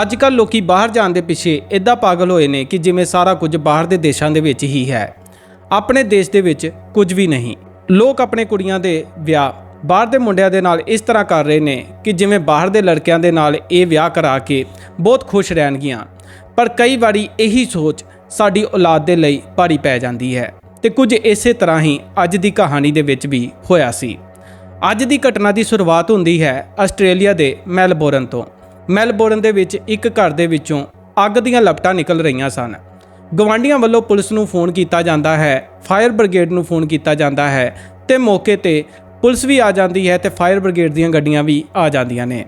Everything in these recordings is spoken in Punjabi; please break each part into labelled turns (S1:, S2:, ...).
S1: ਅੱਜ ਕੱਲ ਲੋਕੀ ਬਾਹਰ ਜਾਣ ਦੇ ਪਿੱਛੇ ਇਦਾਂ ਪਾਗਲ ਹੋਏ ਨੇ ਕਿ ਜਿਵੇਂ ਸਾਰਾ ਕੁਝ ਬਾਹਰ ਦੇ ਦੇਸ਼ਾਂ ਦੇ ਵਿੱਚ ਹੀ ਹੈ। ਆਪਣੇ ਦੇਸ਼ ਦੇ ਵਿੱਚ ਕੁਝ ਵੀ ਨਹੀਂ। ਲੋਕ ਆਪਣੇ ਕੁੜੀਆਂ ਦੇ ਵਿਆਹ ਬਾਹਰ ਦੇ ਮੁੰਡਿਆਂ ਦੇ ਨਾਲ ਇਸ ਤਰ੍ਹਾਂ ਕਰ ਰਹੇ ਨੇ ਕਿ ਜਿਵੇਂ ਬਾਹਰ ਦੇ ਲੜਕਿਆਂ ਦੇ ਨਾਲ ਇਹ ਵਿਆਹ ਕਰਾ ਕੇ ਬਹੁਤ ਖੁਸ਼ ਰਹਿਣਗੀਆਂ। ਪਰ ਕਈ ਵਾਰੀ ਇਹੀ ਸੋਚ ਸਾਡੀ ਔਲਾਦ ਦੇ ਲਈ ਭਾਰੀ ਪੈ ਜਾਂਦੀ ਹੈ ਤੇ ਕੁਝ ਇਸੇ ਤਰ੍ਹਾਂ ਹੀ ਅੱਜ ਦੀ ਕਹਾਣੀ ਦੇ ਵਿੱਚ ਵੀ ਹੋਇਆ ਸੀ। ਅੱਜ ਦੀ ਘਟਨਾ ਦੀ ਸ਼ੁਰੂਆਤ ਹੁੰਦੀ ਹੈ ਆਸਟ੍ਰੇਲੀਆ ਦੇ ਮੈਲਬੋਰਨ ਤੋਂ। ਮੈਲਬੌਰਨ ਦੇ ਵਿੱਚ ਇੱਕ ਘਰ ਦੇ ਵਿੱਚੋਂ ਅੱਗ ਦੀਆਂ ਲਪਟਾਂ ਨਿਕਲ ਰਹੀਆਂ ਸਨ। ਗਵਾਂਡੀਆਂ ਵੱਲੋਂ ਪੁਲਿਸ ਨੂੰ ਫੋਨ ਕੀਤਾ ਜਾਂਦਾ ਹੈ, ਫਾਇਰ ਬ੍ਰਿਗੇਡ ਨੂੰ ਫੋਨ ਕੀਤਾ ਜਾਂਦਾ ਹੈ ਤੇ ਮੌਕੇ ਤੇ ਪੁਲਿਸ ਵੀ ਆ ਜਾਂਦੀ ਹੈ ਤੇ ਫਾਇਰ ਬ੍ਰਿਗੇਡ ਦੀਆਂ ਗੱਡੀਆਂ ਵੀ ਆ ਜਾਂਦੀਆਂ ਨੇ।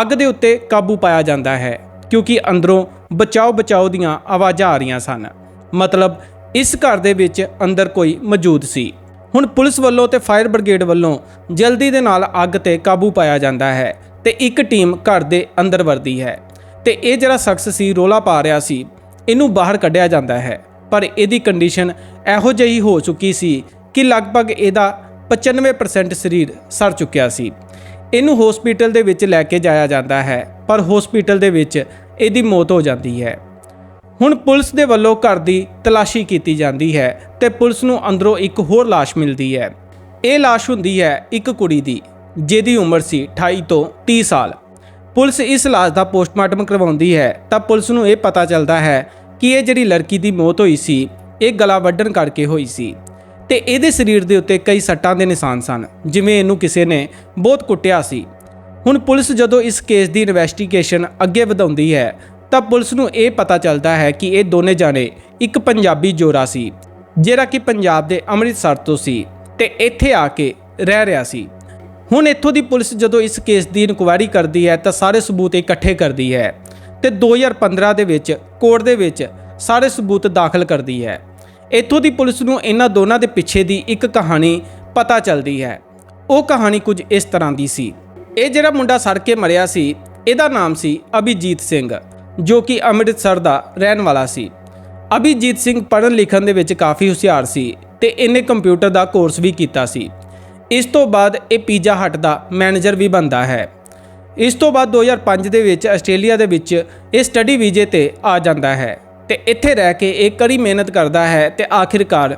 S1: ਅੱਗ ਦੇ ਉੱਤੇ ਕਾਬੂ ਪਾਇਆ ਜਾਂਦਾ ਹੈ ਕਿਉਂਕਿ ਅੰਦਰੋਂ ਬਚਾਓ ਬਚਾਓ ਦੀਆਂ ਆਵਾਜ਼ਾਂ ਆ ਰਹੀਆਂ ਸਨ। ਮਤਲਬ ਇਸ ਘਰ ਦੇ ਵਿੱਚ ਅੰਦਰ ਕੋਈ ਮੌਜੂਦ ਸੀ। ਹੁਣ ਪੁਲਿਸ ਵੱਲੋਂ ਤੇ ਫਾਇਰ ਬ੍ਰਿਗੇਡ ਵੱਲੋਂ ਜਲਦੀ ਦੇ ਨਾਲ ਅੱਗ ਤੇ ਕਾਬੂ ਪਾਇਆ ਜਾਂਦਾ ਹੈ ਤੇ ਇੱਕ ਟੀਮ ਘਰ ਦੇ ਅੰਦਰ ਵਰਦੀ ਹੈ। ਤੇ ਇਹ ਜਿਹੜਾ ਸ਼ਖਸ ਸੀ, ਰੋਲਾ ਪਾ ਰਿਹਾ ਸੀ, ਇਹਨੂੰ ਬਾਹਰ ਕੱਢਿਆ ਜਾਂਦਾ ਹੈ। ਪਰ ਇਹਦੀ ਕੰਡੀਸ਼ਨ ਇਹੋ ਜਿਹੀ ਹੋ ਚੁੱਕੀ ਸੀ ਕਿ ਲਗਭਗ ਇਹਦਾ 95% ਸਰੀਰ ਸੜ ਚੁੱਕਿਆ ਸੀ। ਇਹਨੂੰ ਹਸਪੀਟਲ ਦੇ ਵਿੱਚ ਲੈ ਕੇ ਜਾਇਆ ਜਾਂਦਾ ਹੈ, ਪਰ ਹਸਪੀਟਲ ਦੇ ਵਿੱਚ ਇਹਦੀ ਮੌਤ ਹੋ ਜਾਂਦੀ ਹੈ। ਹੁਣ ਪੁਲਿਸ ਦੇ ਵੱਲੋਂ ਘਰ ਦੀ ਤਲਾਸ਼ੀ ਕੀਤੀ ਜਾਂਦੀ ਹੈ ਤੇ ਪੁਲਿਸ ਨੂੰ ਅੰਦਰੋਂ ਇੱਕ ਹੋਰ ਲਾਸ਼ ਮਿਲਦੀ ਹੈ। ਇਹ ਲਾਸ਼ ਹੁੰਦੀ ਹੈ ਇੱਕ ਕੁੜੀ ਦੀ। ਜਿਹਦੀ ਉਮਰ ਸੀ 28 ਤੋਂ 30 ਸਾਲ। ਪੁਲਿਸ ਇਸ ਲਾਸ਼ ਦਾ ਪੋਸਟਮਾਰਟਮ ਕਰਵਾਉਂਦੀ ਹੈ, ਤਾਂ ਪੁਲਿਸ ਨੂੰ ਇਹ ਪਤਾ ਚੱਲਦਾ ਹੈ ਕਿ ਇਹ ਜਿਹੜੀ ਲੜਕੀ ਦੀ ਮੌਤ ਹੋਈ ਸੀ, ਇਹ ਗਲਾ ਵੱਢਣ ਕਰਕੇ ਹੋਈ ਸੀ। ਤੇ ਇਹਦੇ ਸਰੀਰ ਦੇ ਉੱਤੇ ਕਈ ਸੱਟਾਂ ਦੇ ਨਿਸ਼ਾਨ ਸਨ, ਜਿਵੇਂ ਇਹਨੂੰ ਕਿਸੇ ਨੇ ਬਹੁਤ ਕੁੱਟਿਆ ਸੀ। ਹੁਣ ਪੁਲਿਸ ਜਦੋਂ ਇਸ ਕੇਸ ਦੀ ਇਨਵੈਸਟੀਗੇਸ਼ਨ ਅੱਗੇ ਵਧਾਉਂਦੀ ਹੈ, ਤਾਂ ਪੁਲਿਸ ਨੂੰ ਇਹ ਪਤਾ ਚੱਲਦਾ ਹੈ ਕਿ ਇਹ ਦੋਨੇ ਜਾਣੇ ਇੱਕ ਪੰਜਾਬੀ ਜੋਰਾ ਸੀ, ਜਿਹੜਾ ਕਿ ਪੰਜਾਬ ਦੇ ਅੰਮ੍ਰਿਤਸਰ ਤੋਂ ਸੀ ਤੇ ਇੱਥੇ ਆ ਕੇ ਰਹਿ ਰਿਹਾ ਸੀ। ਹੁਣ ਇੱਥੋਂ ਦੀ ਪੁਲਿਸ ਜਦੋਂ ਇਸ ਕੇਸ ਦੀ ਇਨਕੁਆਇਰੀ ਕਰਦੀ ਹੈ ਤਾਂ ਸਾਰੇ ਸਬੂਤ ਇਕੱਠੇ ਕਰਦੀ ਹੈ ਤੇ 2015 ਦੇ ਵਿੱਚ, ਕੋਰਟ ਦੇ ਵਿੱਚ ਸਾਰੇ ਸਬੂਤ ਦਾਖਲ ਕਰਦੀ ਹੈ। ਇੱਥੋਂ ਦੀ ਪੁਲਿਸ ਨੂੰ ਇਹਨਾਂ ਦੋਨਾਂ ਦੇ ਪਿੱਛੇ ਦੀ ਇੱਕ ਕਹਾਣੀ ਪਤਾ ਚੱਲਦੀ ਹੈ। ਉਹ ਕਹਾਣੀ ਕੁਝ ਇਸ ਤਰ੍ਹਾਂ ਦੀ ਸੀ। ਇਹ ਜਿਹੜਾ ਮੁੰਡਾ ਸੜ ਕੇ ਮਰਿਆ ਸੀ, ਇਹਦਾ ਨਾਮ ਸੀ ਅਭਿਜੀਤ ਸਿੰਘ, ਜੋ ਕਿ ਅੰਮ੍ਰਿਤਸਰ ਦਾ ਰਹਿਣ ਵਾਲਾ ਸੀ। ਅਭਿਜੀਤ ਸਿੰਘ ਪੜ੍ਹਨ ਲਿਖਣ ਦੇ ਵਿੱਚ ਕਾਫੀ ਹੁਸ਼ਿਆਰ ਸੀ ਤੇ ਇਹਨੇ ਕੰਪਿਊਟਰ ਦਾ ਕੋਰਸ ਵੀ ਕੀਤਾ ਸੀ। ਇਸ ਤੋਂ ਬਾਅਦ ਇਹ ਪੀਜ਼ਾ ਹਟ ਦਾ ਮੈਨੇਜਰ ਵੀ ਬਣਦਾ ਹੈ। ਇਸ ਤੋਂ ਬਾਅਦ 2005 ਦੇ ਵਿੱਚ ਆਸਟ੍ਰੇਲੀਆ ਦੇ ਵਿੱਚ ਇਹ ਸਟੱਡੀ ਵੀਜ਼ੇ ਤੇ ਆ ਜਾਂਦਾ ਹੈ ਤੇ ਇੱਥੇ ਰਹਿ ਕੇ ਇਹ ਕੜੀ ਮਿਹਨਤ ਕਰਦਾ ਹੈ ਤੇ ਆਖਿਰਕਾਰ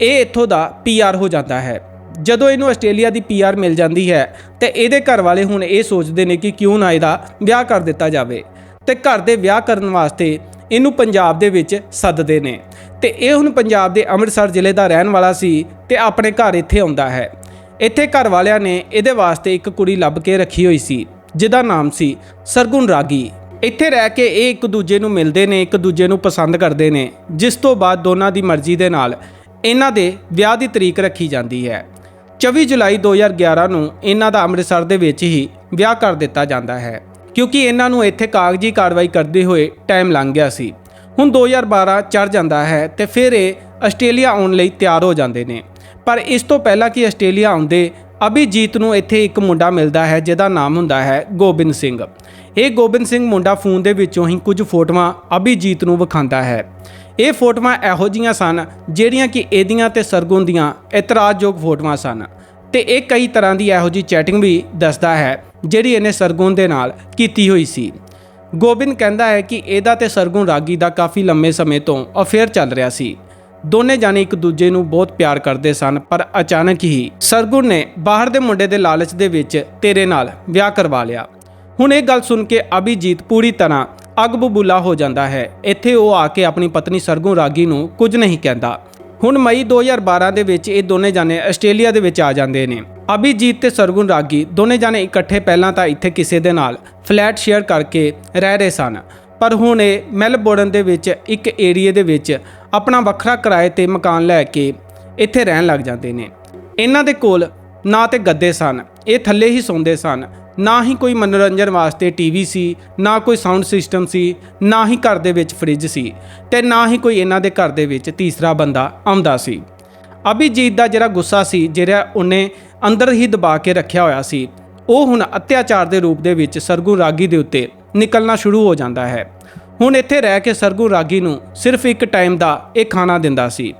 S1: ਇਹ ਇੱਥੋਂ ਦਾ ਪੀਆਰ ਹੋ ਜਾਂਦਾ ਹੈ। ਜਦੋਂ ਇਹਨੂੰ ਆਸਟ੍ਰੇਲੀਆ ਦੀ ਪੀਆਰ ਮਿਲ ਜਾਂਦੀ ਹੈ ਤੇ ਇਹਦੇ ਘਰ ਵਾਲੇ ਹੁਣ ਇਹ ਸੋਚਦੇ ਨੇ ਕਿ ਕਿਉਂ ਨਾ ਇਹਦਾ ਵਿਆਹ ਕਰ ਦਿੱਤਾ ਜਾਵੇ ਤੇ ਘਰ ਦੇ ਵਿਆਹ ਕਰਨ ਵਾਸਤੇ ਇਹਨੂੰ ਪੰਜਾਬ ਦੇ ਵਿੱਚ ਸੱਦਦੇ ਨੇ ਤੇ ਇਹ ਹੁਣ ਪੰਜਾਬ ਦੇ ਅੰਮ੍ਰਿਤਸਰ ਜ਼ਿਲ੍ਹੇ ਦਾ ਰਹਿਣ ਵਾਲਾ ਸੀ ਤੇ ਆਪਣੇ ਘਰ ਇੱਥੇ ਆਉਂਦਾ ਹੈ। ਇੱਥੇ ਘਰ ਵਾਲਿਆਂ ਨੇ ਇਹਦੇ ਵਾਸਤੇ ਇੱਕ ਕੁੜੀ ਲੱਭ ਕੇ ਰੱਖੀ ਹੋਈ ਸੀ, ਜਿਹਦਾ ਨਾਮ ਸੀ ਸਰਗੁਣ ਰਾਗੀ। ਇੱਥੇ ਰਹਿ ਕੇ ਇਹ ਇੱਕ ਦੂਜੇ ਨੂੰ ਮਿਲਦੇ ਨੇ, ਇੱਕ ਦੂਜੇ ਨੂੰ ਪਸੰਦ ਕਰਦੇ ਨੇ, ਜਿਸ ਤੋਂ ਬਾਅਦ ਦੋਨਾਂ ਦੀ ਮਰਜ਼ੀ ਦੇ ਨਾਲ ਇਹਨਾਂ ਦੇ ਵਿਆਹ ਦੀ ਤਰੀਕ ਰੱਖੀ ਜਾਂਦੀ ਹੈ। 24 ਜੁਲਾਈ 2011 ਨੂੰ ਇਹਨਾਂ ਦਾ ਅੰਮ੍ਰਿਤਸਰ ਦੇ ਵਿੱਚ ਹੀ ਵਿਆਹ ਕਰ ਦਿੱਤਾ ਜਾਂਦਾ ਹੈ, ਕਿਉਂਕਿ ਇਹਨਾਂ ਨੂੰ ਇੱਥੇ ਕਾਗਜ਼ੀ ਕਾਰਵਾਈ ਕਰਦੇ ਹੋਏ ਟਾਈਮ ਲੰਘ ਗਿਆ ਸੀ। ਹੁਣ 2012 ਚੜ ਜਾਂਦਾ ਹੈ ਤੇ ਫਿਰ ਇਹ ਆਸਟ੍ਰੇਲੀਆ ਆਉਣ ਲਈ ਤਿਆਰ ਹੋ ਜਾਂਦੇ ਨੇ। ਪਰ ਇਸ ਤੋਂ ਪਹਿਲਾਂ ਕਿ ਆਸਟ੍ਰੇਲੀਆ ਆਉਂਦੇ, ਅਭਿਜੀਤ ਨੂੰ ਇੱਥੇ ਇੱਕ ਮੁੰਡਾ ਮਿਲਦਾ ਹੈ, ਜਿਹਦਾ ਨਾਮ ਹੁੰਦਾ ਹੈ ਗੋਬਿੰਦ ਸਿੰਘ। ਇਹ ਗੋਬਿੰਦ ਸਿੰਘ ਮੁੰਡਾ ਫੋਨ ਦੇ ਵਿੱਚੋਂ ਹੀ ਕੁਝ ਫੋਟੋਆਂ ਅਭਿਜੀਤ ਨੂੰ ਵਿਖਾਉਂਦਾ ਹੈ। ਇਹ ਫੋਟੋਆਂ ਇਹੋ ਜੀਆਂ ਸਨ, ਜਿਹੜੀਆਂ ਕਿ ਇਹਦੀਆਂ ਤੇ ਸਰਗੁਣ ਦੀਆਂ ਇਤਰਾਜ਼ਯੋਗ ਫੋਟੋਆਂ ਸਨ। ਤੇ ਇਹ ਕਈ ਤਰ੍ਹਾਂ ਦੀ ਇਹੋ ਜੀ ਚੈਟਿੰਗ ਵੀ ਦੱਸਦਾ ਹੈ, ਜਿਹੜੀ ਇਹਨੇ ਸਰਗੁਣ ਦੇ ਨਾਲ ਕੀਤੀ ਹੋਈ ਸੀ। ਗੋਬਿੰਦ ਕਹਿੰਦਾ ਹੈ ਕਿ ਇਹਦਾ ਤੇ ਸਰਗੁਣ ਰਾਗੀ ਦਾ ਕਾਫੀ ਲੰਮੇ ਸਮੇਂ ਤੋਂ ਅਫੇਅਰ ਚੱਲ ਰਿਹਾ ਸੀ। ਦੋਨੇ ਜਾਣੇ ਇੱਕ ਦੂਜੇ ਨੂੰ ਬਹੁਤ ਪਿਆਰ ਕਰਦੇ ਸਨ, ਪਰ ਅਚਾਨਕ ਹੀ ਸਰਗੁਣ ਨੇ ਬਾਹਰ ਦੇ ਮੁੰਡੇ ਦੇ ਲਾਲਚ ਦੇ ਵਿੱਚ ਤੇਰੇ ਨਾਲ ਵਿਆਹ ਕਰਵਾ ਲਿਆ। ਹੁਣ ਇਹ ਗੱਲ ਸੁਣ ਕੇ ਅਭਿਜੀਤ ਪੂਰੀ ਤਰ੍ਹਾਂ ਅੱਗ ਬਬੂਲਾ ਹੋ ਜਾਂਦਾ ਹੈ। ਇੱਥੇ ਉਹ ਆ ਕੇ ਆਪਣੀ ਪਤਨੀ ਸਰਗੁਣ ਰਾਗੀ ਨੂੰ ਕੁਝ ਨਹੀਂ ਕਹਿੰਦਾ। ਹੁਣ ਮਈ 2012 ਦੇ ਵਿੱਚ ਇਹ ਦੋਨੇ ਜਾਣੇ ਆਸਟ੍ਰੇਲੀਆ ਦੇ ਵਿੱਚ ਆ ਜਾਂਦੇ ਨੇ। ਅਭਿਜੀਤ ਤੇ ਸਰਗੁਣ ਰਾਗੀ ਦੋਨੇ ਜਾਣੇ ਇਕੱਠੇ ਪਹਿਲਾਂ ਤਾਂ ਇੱਥੇ ਕਿਸੇ ਦੇ ਨਾਲ ਫਲੈਟ ਸ਼ੇਅਰ ਕਰਕੇ ਰਹਿ ਰਹੇ ਸਨ। ਪਰ ਹੁਣ ਇਹ ਮੈਲਬੌਰਨ ਦੇ ਵਿੱਚ, ਇੱਕ ਏਰੀਏ ਦੇ ਵਿੱਚ ਆਪਣਾ ਵੱਖਰਾ ਕਿਰਾਏ ਤੇ ਮਕਾਨ ਲੈ ਕੇ ਇੱਥੇ ਰਹਿਣ ਲੱਗ ਜਾਂਦੇ ਨੇ। ਇਹਨਾਂ ਦੇ ਕੋਲ ਨਾ ਤੇ ਗੱਦੇ ਸਨ, ਇਹ ਥੱਲੇ ਹੀ ਸੌਂਦੇ ਸਨ, ਨਾ ਹੀ ਕੋਈ ਮਨੋਰੰਜਨ ਵਾਸਤੇ ਟੀਵੀ ਸੀ, ਨਾ ਕੋਈ ਸਾਊਂਡ ਸਿਸਟਮ ਸੀ, ਨਾ ਹੀ ਘਰ ਦੇ ਵਿੱਚ ਫ੍ਰਿਜ ਸੀ ਤੇ ਨਾ ਹੀ ਕੋਈ ਇਹਨਾਂ ਦੇ ਘਰ ਦੇ ਵਿੱਚ ਤੀਸਰਾ ਬੰਦਾ ਆਉਂਦਾ ਸੀ। ਅਭਿਜੀਤ ਦਾ ਜਿਹੜਾ ਗੁੱਸਾ ਸੀ, ਜਿਹੜਾ ਉਹਨੇ ਅੰਦਰ ਹੀ ਦਬਾ ਕੇ ਰੱਖਿਆ ਹੋਇਆ ਸੀ, ਉਹ ਹੁਣ ਅਤਿਆਚਾਰ ਦੇ ਰੂਪ ਦੇ ਵਿੱਚ ਸਰਗੁਣ ਰਾਗੀ ਦੇ ਉੱਤੇ ਨਿਕਲਣਾ ਸ਼ੁਰੂ ਹੋ ਜਾਂਦਾ ਹੈ। ਹੁਣ ਇੱਥੇ ਰਹਿ ਕੇ ਸਰਗੂ ਰਾਗੀ ਨੂੰ ਸਿਰਫ ਇੱਕ ਟਾਈਮ ਦਾ ਇਹ ਖਾਣਾ ਦਿੰਦਾ ਸੀ।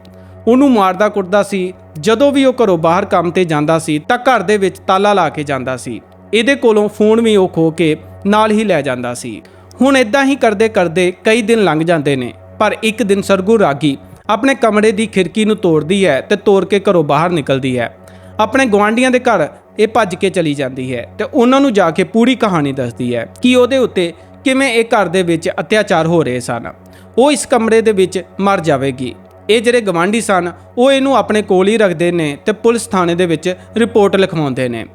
S1: ਉਹਨੂੰ ਮਾਰਦਾ ਕੁੱਟਦਾ ਸੀ। ਜਦੋਂ ਵੀ ਉਹ ਘਰੋਂ ਬਾਹਰ ਕੰਮ ਤੇ ਜਾਂਦਾ ਸੀ ਤਾਂ ਘਰ ਦੇ ਵਿੱਚ ਤਾਲਾ ਲਾ ਕੇ ਜਾਂਦਾ ਸੀ। ਇਹਦੇ ਕੋਲੋਂ ਫੋਨ ਵੀ ਉਹ ਖੋ ਕੇ ਨਾਲ ਹੀ ਲੈ ਜਾਂਦਾ ਸੀ। ਹੁਣ ਇਦਾਂ ਹੀ ਕਰਦੇ ਕਰਦੇ ਕਈ ਦਿਨ ਲੰਘ ਜਾਂਦੇ ਨੇ। ਪਰ ਇੱਕ ਦਿਨ ਸਰਗੂ ਰਾਗੀ ਆਪਣੇ ਕਮਰੇ ਦੀ ਖਿੜਕੀ ਨੂੰ ਤੋੜਦੀ ਹੈ ਤੇ ਤੋੜ ਕੇ ਘਰੋਂ ਬਾਹਰ ਨਿਕਲਦੀ ਹੈ। ਆਪਣੇ ਗਵਾਂਢੀਆਂ ਦੇ ਘਰ ਇਹ ਭੱਜ ਕੇ ਚਲੀ ਜਾਂਦੀ ਹੈ ਤੇ ਉਹਨਾਂ ਨੂੰ ਜਾ ਕੇ ਪੂਰੀ ਕਹਾਣੀ ਦੱਸਦੀ ਹੈ ਕਿ ਉਹਦੇ ਉੱਤੇ ਕਿਵੇਂ ਇਹ ਘਰ ਦੇ ਵਿੱਚ ਅਤਿਆਚਾਰ ਹੋ ਰਹੇ ਸਨ? ਉਹ ਇਸ ਕਮਰੇ ਦੇ ਵਿੱਚ ਮਰ ਜਾਵੇਗੀ। ਇਹ ਜਿਹੜੇ ਗਵਾਂਢੀ ਸਨ, ਉਹ ਇਹਨੂੰ ਆਪਣੇ ਕੋਲ ਹੀ ਰੱਖਦੇ ਨੇ ਤੇ ਪੁਲਿਸ ਥਾਣੇ ਦੇ ਵਿੱਚ ਰਿਪੋਰਟ ਲਿਖਵਾਉਂਦੇ ਨੇ।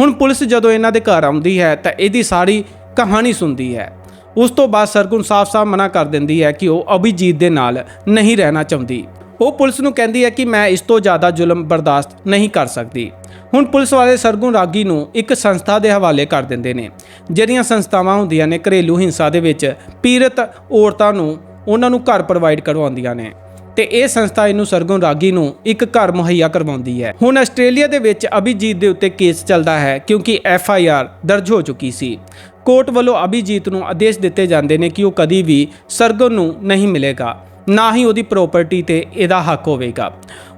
S1: ਹੁਣ ਪੁਲਿਸ ਜਦੋਂ ਇਹਨਾਂ ਦੇ ਘਰ ਆਉਂਦੀ ਹੈ ਤਾਂ ਇਹਦੀ ਸਾਰੀ ਕਹਾਣੀ ਸੁਣਦੀ ਹੈ। ਉਸ ਤੋਂ ਬਾਅਦ ਸਰਗੁਣ ਸਾਫ਼-ਸਾਫ਼ ਮਨਾ ਕਰ ਦਿੰਦੀ ਹੈ ਕਿ ਉਹ ਅਭਿਜੀਤ ਦੇ ਨਾਲ ਨਹੀਂ ਰਹਿਣਾ ਚਾਹੁੰਦੀ। ਉਹ ਪੁਲਿਸ ਨੂੰ ਕਹਿੰਦੀ ਹੈ ਕਿ ਮੈਂ ਇਸ ਤੋਂ ਜ਼ਿਆਦਾ ਜ਼ੁਲਮ ਬਰਦਾਸ਼ਤ ਨਹੀਂ ਕਰ ਸਕਦੀ। ਹੁਣ ਪੁਲਿਸ ਵਾਲੇ ਸਰਗੁਣ ਰਾਗੀ ਨੂੰ ਇੱਕ ਸੰਸਥਾ ਦੇ ਹਵਾਲੇ ਕਰ ਦਿੰਦੇ ਨੇ। ਜਿਹੜੀਆਂ ਸੰਸਥਾਵਾਂ ਹੁੰਦੀਆਂ ਨੇ, ਘਰੇਲੂ ਹਿੰਸਾ ਦੇ ਵਿੱਚ ਪੀੜਤ ਔਰਤਾਂ ਨੂੰ ਉਹਨਾਂ ਨੂੰ ਘਰ ਪ੍ਰੋਵਾਈਡ ਕਰਵਾਉਂਦੀਆਂ ਨੇ। ਤੇ ਇਹ ਸੰਸਥਾ ਇਹਨੂੰ ਸਰਗੁਣ ਰਾਗੀ ਨੂੰ ਇੱਕ ਘਰ ਮੁਹੱਈਆ ਕਰਵਾਉਂਦੀ ਹੈ। ਹੁਣ ਆਸਟ੍ਰੇਲੀਆ ਦੇ ਵਿੱਚ ਅਭਿਜੀਤ ਦੇ ਉੱਤੇ ਕੇਸ ਚੱਲਦਾ ਹੈ ਕਿਉਂਕਿ ਐਫ ਆਈ ਆਰ ਦਰਜ ਹੋ ਚੁੱਕੀ ਸੀ। ਕੋਰਟ ਵੱਲੋਂ ਅਭਿਜੀਤ ਨੂੰ ਆਦੇਸ਼ ਦਿੱਤੇ ਜਾਂਦੇ ਨੇ ਕਿ ਉਹ ਕਦੀ ਵੀ ਸਰਗੁਣ ਨੂੰ ਨਹੀਂ ਮਿਲੇਗਾ। ਨਾ ਹੀ ਉਹਦੀ ਪ੍ਰਾਪਰਟੀ ਤੇ ਇਹਦਾ ਹੱਕ ਹੋਵੇਗਾ।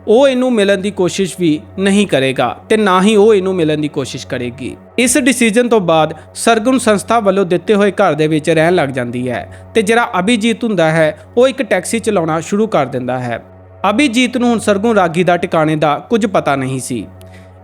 S1: ਉਹ ਇਹਨੂੰ ਮਿਲਣ ਦੀ ਕੋਸ਼ਿਸ਼ ਵੀ ਨਹੀਂ ਕਰੇਗਾ ਤੇ ਨਾ ਹੀ ਉਹ ਇਹਨੂੰ ਮਿਲਣ ਦੀ ਕੋਸ਼ਿਸ਼ ਕਰੇਗੀ। ਇਸ ਡਿਸੀਜਨ ਤੋਂ ਬਾਅਦ ਸਰਗੁਣ ਸੰਸਥਾ ਵੱਲੋਂ ਦਿੱਤੇ ਹੋਏ ਘਰ ਦੇ ਵਿੱਚ ਰਹਿਣ ਲੱਗ ਜਾਂਦੀ ਹੈ ਤੇ ਜਿਹੜਾ ਅਭਿਜੀਤ ਹੁੰਦਾ ਹੈ, ਉਹ ਇੱਕ ਟੈਕਸੀ ਚਲਾਉਣਾ ਸ਼ੁਰੂ ਕਰ ਦਿੰਦਾ ਹੈ। ਅਭਿਜੀਤ ਨੂੰ ਹੁਣ ਸਰਗੁਣ ਰਾਗੀ ਦਾ ਟਿਕਾਣੇ ਦਾ ਕੁਝ ਪਤਾ ਨਹੀਂ ਸੀ।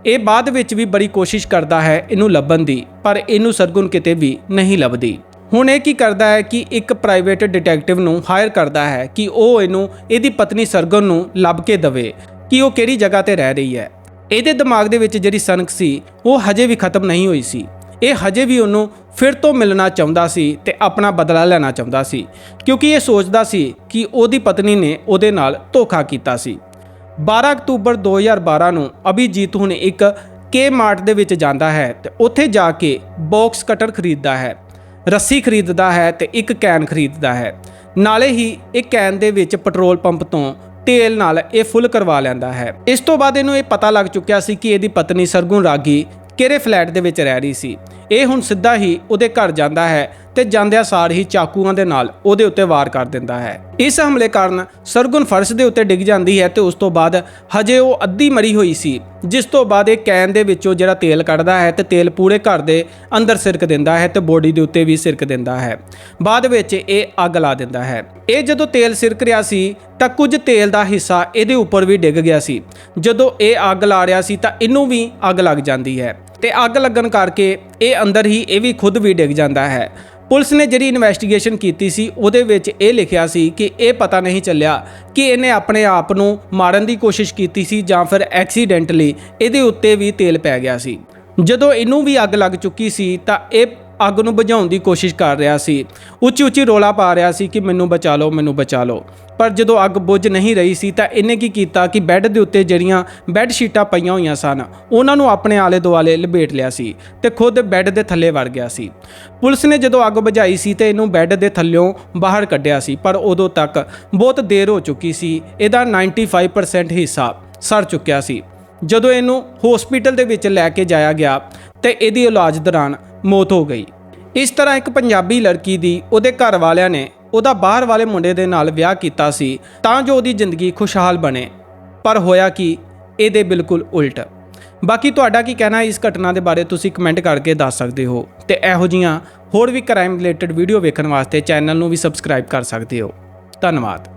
S1: ਇਹ ਬਾਅਦ ਵਿੱਚ ਵੀ ਬੜੀ ਕੋਸ਼ਿਸ਼ ਕਰਦਾ ਹੈ ਇਹਨੂੰ ਲੱਭਣ ਦੀ, ਪਰ ਇਹਨੂੰ ਸਰਗੁਣ ਕਿਤੇ ਵੀ ਨਹੀਂ ਲੱਭਦੀ। ਹੁਣ ਇਹ ਕੀ ਕਰਦਾ ਹੈ ਕਿ ਇੱਕ ਪ੍ਰਾਈਵੇਟ ਡਿਟੈਕਟਿਵ ਨੂੰ ਹਾਇਰ ਕਰਦਾ ਹੈ ਕਿ ਉਹ ਇਹਨੂੰ, ਇਹਦੀ ਪਤਨੀ ਸਰਗੁਣ ਨੂੰ ਲੱਭ ਕੇ ਦਵੇ ਕਿ ਉਹ ਕਿਹੜੀ ਜਗ੍ਹਾ ਤੇ ਰਹਿ ਰਹੀ ਹੈ। ਇਹਦੇ ਦਿਮਾਗ ਦੇ ਵਿੱਚ ਜਿਹੜੀ ਸਨਕ ਸੀ, ਉਹ ਹਜੇ ਵੀ ਖਤਮ ਨਹੀਂ ਹੋਈ ਸੀ। ਇਹ ਹਜੇ ਵੀ ਉਹਨੂੰ ਫਿਰ ਤੋਂ ਮਿਲਣਾ ਚਾਹੁੰਦਾ ਸੀ ਤੇ ਆਪਣਾ ਬਦਲਾ ਲੈਣਾ ਚਾਹੁੰਦਾ ਸੀ, ਕਿਉਂਕਿ ਇਹ ਸੋਚਦਾ ਸੀ ਕਿ ਉਹਦੀ ਪਤਨੀ ਨੇ ਉਹਦੇ ਨਾਲ ਧੋਖਾ ਕੀਤਾ ਸੀ। 12 ਅਕਤੂਬਰ 2012 ਨੂੰ ਅਭਿਜੀਤ ਹੁਣ ਇੱਕ ਕੇ ਮਾਰਟ ਦੇ ਵਿੱਚ ਜਾਂਦਾ ਹੈ ਤੇ ਉੱਥੇ ਜਾ ਕੇ ਬਾਕਸ ਕਟਰ ਖਰੀਦਦਾ ਹੈ। ਰੱਸੀ ਖਰੀਦਦਾ ਹੈ ਤੇ ਇੱਕ ਕੈਨ ਖਰੀਦਦਾ ਹੈ। ਨਾਲੇ ਹੀ ਇਹ ਕੈਨ ਦੇ ਵਿੱਚ ਪੈਟਰੋਲ ਪੰਪ ਤੋਂ ਤੇਲ ਨਾਲ ਇਹ ਫੁੱਲ ਕਰਵਾ ਲੈਂਦਾ ਹੈ। ਇਸ ਤੋਂ ਬਾਅਦ ਇਹਨੂੰ ਇਹ ਪਤਾ ਲੱਗ ਚੁੱਕਿਆ ਸੀ ਕਿ ਇਹਦੀ ਪਤਨੀ ਸਰਗੁਣ ਰਾਗੀ ਕਿਹੜੇ ਫਲੈਟ ਦੇ ਵਿੱਚ ਰਹਿ ਰਹੀ ਸੀ। ਇਹ ਹੁਣ ਸਿੱਧਾ ਹੀ ਉਹਦੇ ਘਰ ਜਾਂਦਾ ਹੈ ਤੇ ਜਾਂਦਿਆਂ ਸਾਰ ਹੀ ਚਾਕੂਆਂ ਦੇ ਨਾਲ ਉਹਦੇ ਉੱਤੇ ਵਾਰ ਕਰ ਦਿੰਦਾ ਹੈ। ਇਸ ਹਮਲੇ ਕਾਰਨ ਸਰਗੁਣ ਫਰਸ਼ ਦੇ ਉੱਤੇ ਡਿੱਗ ਜਾਂਦੀ ਹੈ ਤੇ ਉਸ ਤੋਂ ਬਾਅਦ ਹਜੇ ਉਹ ਅੱਧੀ ਮਰੀ ਹੋਈ ਸੀ, ਜਿਸ ਤੋਂ ਬਾਅਦ ਇਹ ਕੈਨ ਦੇ ਵਿੱਚੋਂ ਜਿਹੜਾ ਤੇਲ ਕੱਢਦਾ ਹੈ ਤੇ ਤੇਲ ਪੂਰੇ ਘਰ ਦੇ ਅੰਦਰ ਸਿਰਕ ਦਿੰਦਾ ਹੈ ਤੇ ਬੋਡੀ ਦੇ ਉੱਤੇ ਵੀ ਸਿਰਕ ਦਿੰਦਾ ਹੈ। ਬਾਅਦ ਵਿੱਚ ਇਹ ਅੱਗ ਲਾ ਦਿੰਦਾ ਹੈ। ਇਹ ਜਦੋਂ ਤੇਲ ਸਿਰਕ ਰਿਹਾ ਸੀ ਤਾਂ ਕੁਝ ਤੇਲ ਦਾ ਹਿੱਸਾ ਇਹਦੇ ਉੱਪਰ ਵੀ ਡਿੱਗ ਗਿਆ ਸੀ। ਜਦੋਂ ਇਹ ਅੱਗ ਲਾ ਰਿਹਾ ਸੀ ਤਾਂ ਇਹਨੂੰ ਵੀ ਅੱਗ ਲੱਗ ਜਾਂਦੀ ਹੈ ਤੇ ਅੱਗ ਲੱਗਣ ਕਰਕੇ ਇਹ ਅੰਦਰ ਹੀ ਇਹ ਵੀ ਖੁਦ ਵੀ ਡਿੱਗ ਜਾਂਦਾ ਹੈ। ਪੁਲਿਸ ਨੇ ਜਿਹੜੀ ਇਨਵੈਸਟੀਗੇਸ਼ਨ ਕੀਤੀ ਸੀ, ਉਹਦੇ ਵਿੱਚ ਇਹ ਲਿਖਿਆ ਸੀ ਕਿ ਇਹ ਪਤਾ ਨਹੀਂ ਚੱਲਿਆ ਕਿ ਇਹਨੇ ਆਪਣੇ ਆਪ ਨੂੰ ਮਾਰਨ ਦੀ ਕੋਸ਼ਿਸ਼ ਕੀਤੀ ਸੀ ਜਾਂ ਫਿਰ ਐਕਸੀਡੈਂਟਲੀ ਇਹਦੇ ਉੱਤੇ ਵੀ ਤੇਲ ਪੈ ਗਿਆ ਸੀ। ਜਦੋਂ ਇਹਨੂੰ ਵੀ ਅੱਗ ਲੱਗ ਚੁੱਕੀ ਸੀ, ਤਾਂ ਇਹ ਅੱਗ ਨੂੰ ਬੁਝਾਉਣ ਦੀ ਕੋਸ਼ਿਸ਼ ਕਰ ਰਿਹਾ ਸੀ। ਉੱਚੀ ਉੱਚੀ ਰੋਲਾ ਪਾ ਰਿਹਾ ਸੀ ਕਿ ਮੈਨੂੰ ਬਚਾ ਲਓ, ਮੈਨੂੰ ਬਚਾ ਲਓ। ਪਰ ਜਦੋਂ ਅੱਗ ਬੁਝ ਨਹੀਂ ਰਹੀ ਸੀ ਤਾਂ ਇਹਨੇ ਕੀ ਕੀਤਾ ਕਿ ਬੈੱਡ ਦੇ ਉੱਤੇ ਜਿਹੜੀਆਂ ਬੈੱਡ ਸ਼ੀਟਾਂ ਪਈਆਂ ਹੋਈਆਂ ਸਨ, ਉਹਨਾਂ ਨੂੰ ਆਪਣੇ ਆਲੇ ਦੁਆਲੇ ਲਪੇਟ ਲਿਆ ਸੀ ਤੇ ਖੁਦ ਬੈੱਡ ਦੇ ਥੱਲੇ ਵੜ ਗਿਆ ਸੀ। ਪੁਲਿਸ ਨੇ ਜਦੋਂ ਅੱਗ ਬੁਝਾਈ ਸੀ ਤੇ ਇਹਨੂੰ ਬੈੱਡ ਦੇ ਥੱਲਿਓਂ ਬਾਹਰ ਕੱਢਿਆ ਸੀ, ਪਰ ਉਦੋਂ ਤੱਕ ਬਹੁਤ ਦੇਰ ਹੋ ਚੁੱਕੀ ਸੀ, ਇਹਦਾ 95% ਹਿੱਸਾ ਸੜ ਚੁੱਕਿਆ ਸੀ। ਜਦੋਂ ਇਹਨੂੰ ਹਸਪੀਟਲ ਦੇ ਵਿੱਚ ਲੈ ਕੇ ਜਾਇਆ ਗਿਆ ਤੇ ਇਹਦੀ ਇਲਾਜ ਦੌਰਾਨ ਮੌਤ ਹੋ ਗਈ। ਇਸ ਤਰ੍ਹਾਂ ਇੱਕ ਪੰਜਾਬੀ ਲੜਕੀ ਦੀ ਉਹਦੇ ਘਰ ਵਾਲਿਆਂ ਨੇ ਉਹਦਾ ਬਾਹਰ ਵਾਲੇ ਮੁੰਡੇ ਦੇ ਨਾਲ ਵਿਆਹ ਕੀਤਾ ਸੀ, ਤਾਂ ਜੋ ਉਹਦੀ ਜ਼ਿੰਦਗੀ ਖੁਸ਼ਹਾਲ ਬਣੇ। ਪਰ ਹੋਇਆ ਕਿ? ਇਹਦੇ ਬਿਲਕੁਲ ਉਲਟ। ਬਾਕੀ ਤੁਹਾਡਾ ਕੀ ਕਹਿਣਾ ਇਸ ਘਟਨਾ ਦੇ ਬਾਰੇ ਤੁਸੀਂ ਕਮੈਂਟ ਕਰਕੇ ਦੱਸ ਸਕਦੇ ਹੋ। ਤੇ ਇਹੋ ਜੀਆਂ ਹੋਰ ਵੀ ਕ੍ਰਾਈਮ ਰਿਲੇਟਡ ਵੀਡੀਓ ਵੇਖਣ ਵਾਸਤੇ ਚੈਨਲ ਨੂੰ ਵੀ ਸਬਸਕ੍ਰਾਈਬ ਕਰ ਸਕਦੇ ਹੋ। ਧੰਨਵਾਦ।